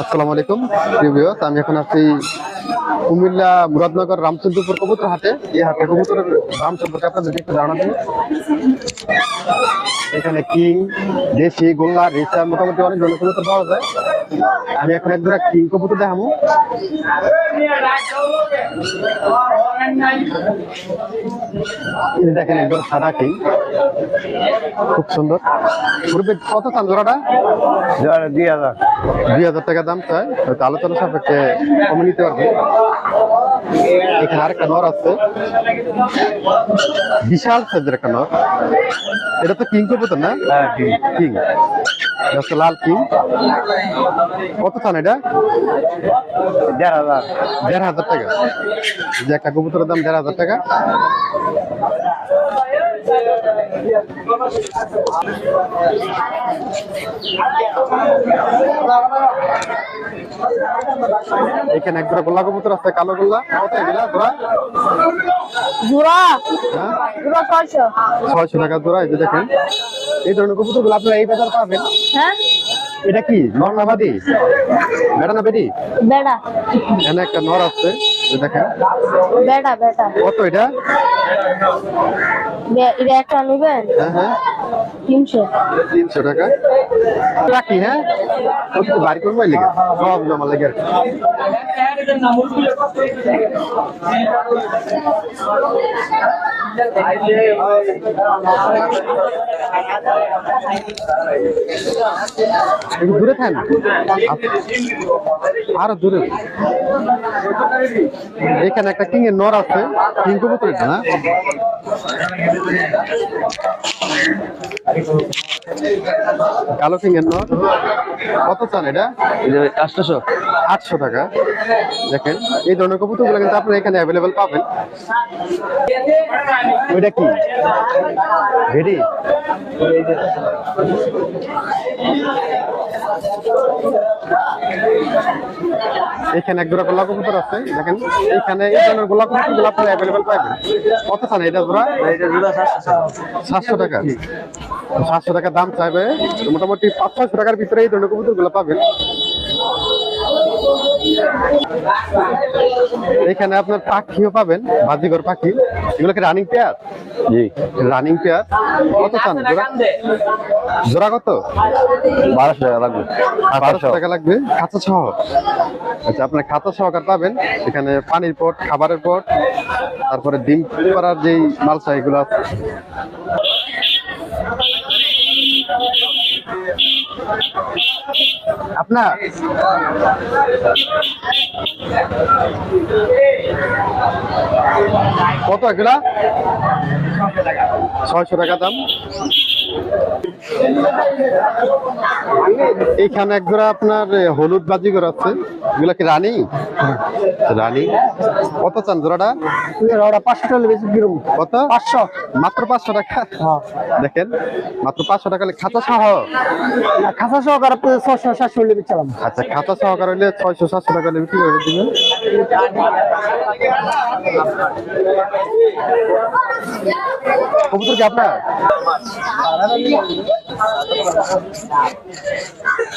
আসসালামু আলাইকুম। আমি এখন আছি কুমিল্লা মুরাদনগর রামচন্দ্রপুর কবুতর হাতে এই হাটে কবুতরের দাম সম্পর্কে আপনাদের একটু ধারণা দিই এখানে কিং দেশি গোল্লা রিসা মোটামুটি অনেক ধরনের কবুতর পাওয়া যায়। আমি এখন এক দুটা কিং কবুতর দেখাবো। দেখেন একদম সাদা কিং। খুব সুন্দর। মুরব্বী কত চান জোড়াটা? দুই হাজার। দুই হাজার টাকা দাম হয়তো আলোচনা সাপেক্ষে কমে নিতে পারবে। এখানে আরেকটা নর আছে। বিশাল সাইজের একটা নর। এটা তো কিং কবুতর না? হ্যাঁ কিং। হচ্ছে লাল কিং। কত চান এটা? দেড় হাজার। দেড় হাজার টাকা। যে একটা কবুতরের দাম দেড় হাজার টাকা। এখানে এক জোড়া গোল্লা কবুতর আছে কালো গোল্লা। কত এগুলা জোড়া? জোড়া হ্যাঁ। জোড়া ছয়শো। টাকা জোড়া এই যে দেখেন। এই ধরনের কবুতরগুলো আপনারা এই বাজার পাবেন। হ্যাঁ? এটা কি? নর না বাদি বেটা না বেটি বেড়া। এখানে একটা নর আছে এই দেখেন। বেড়া বেটা কত এটা? এটা একটা নেবেন? হ্যাঁ হ্যাঁ। তিনশো। তিনশো টাকা? রাখি হ্যাঁ? কত তো বাড়ি করব লেগে? সব জমা লেগে আর কি। একটু দূরে আরও দূরে। এখানে একটা কিং এর নর আছে কিং কবুতর না? কালো এর নর কত চান এটা? আটশোশো আটশো। টাকা। দেখেন এই ধরনের কবুতরগুলো কিন্তু আপনারা এখানে অ্যাভেলেবেল পাবেন। ওইটা কি? ভেড়ি? এখানে এক জোড়া গোলা কবুতর আছে দেখেন এখানে এই ধরনের গোলা কবুতরগুলো আপনারা অ্যাভেলেবেল পাবেন। কত চান এটা জোড়া? সাতশো টাকা। সাতশো টাকা। দাম চাইবে। মোটামুটি পাঁচ ছয়শো টাকার ভিতরে এই ধরনের কবুতরগুলো পাবেন। এখানে আপনার পাখিও পাবেন বাজিগর পাখি। এগুলোকে রানিং পেয়ার জি। রানিং পেয়ার কত চান? জোড়া? জোড়া কত? বারোশো টাকা লাগবে। বারোশো টাকা লাগবে? খাঁচা সহ। আচ্ছা আপনার খাঁচা সহকার পাবেন। এখানে পানির পট খাবারের পট তারপরে ডিম করার যেই মালসা এগুলো আছে। আপনার? কত এগুলা ছয়শো টাকা দাম। এখানে এক জোড়া আপনার হলুদ বাজিগর আছে। এগুলা কি রানী? রানী? কত চান জোড়াটা? ওরা পাঁচশো টাকা বেশি কিরম কত? পাঁচশো। মাত্র পাঁচশো টাকা? দেখেন মাত্র পাঁচশো টাকা হলে খাতা সহ? খাসা সহকার ছশো সাতশো হলে বেচালাম আচ্ছা খাতা সহকার হলে ছয়শো সাতশো টাকা হলে বিক্রি করে দিবেন। কবুতর কি আপনার?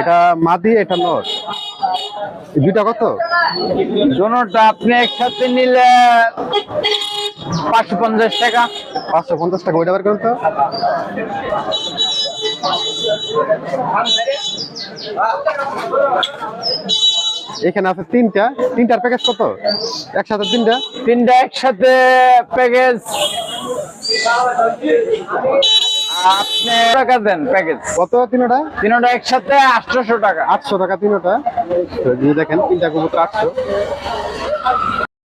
এটা মাদি এটা নর। এই দুইটা কত? দোনোটা আপনি একসাথে নিলে পাঁচশো পঞ্চাশ টাকা। পাঁচশো পঞ্চাশ টাকা ওইটা বার করুন তো এখানে আছে তিনটা। তিনটার প্যাকেজ কত? একসাথে তিনটা? তিনটা একসাথে প্যাকেজ আপনি টাকা দেন প্যাকেজ। কত তিনোটা? তিনোটা একসাথে আটশোশো টাকা। আটশো টাকা তিনোটা। দেখেন তিনটা কবুতর আটশো।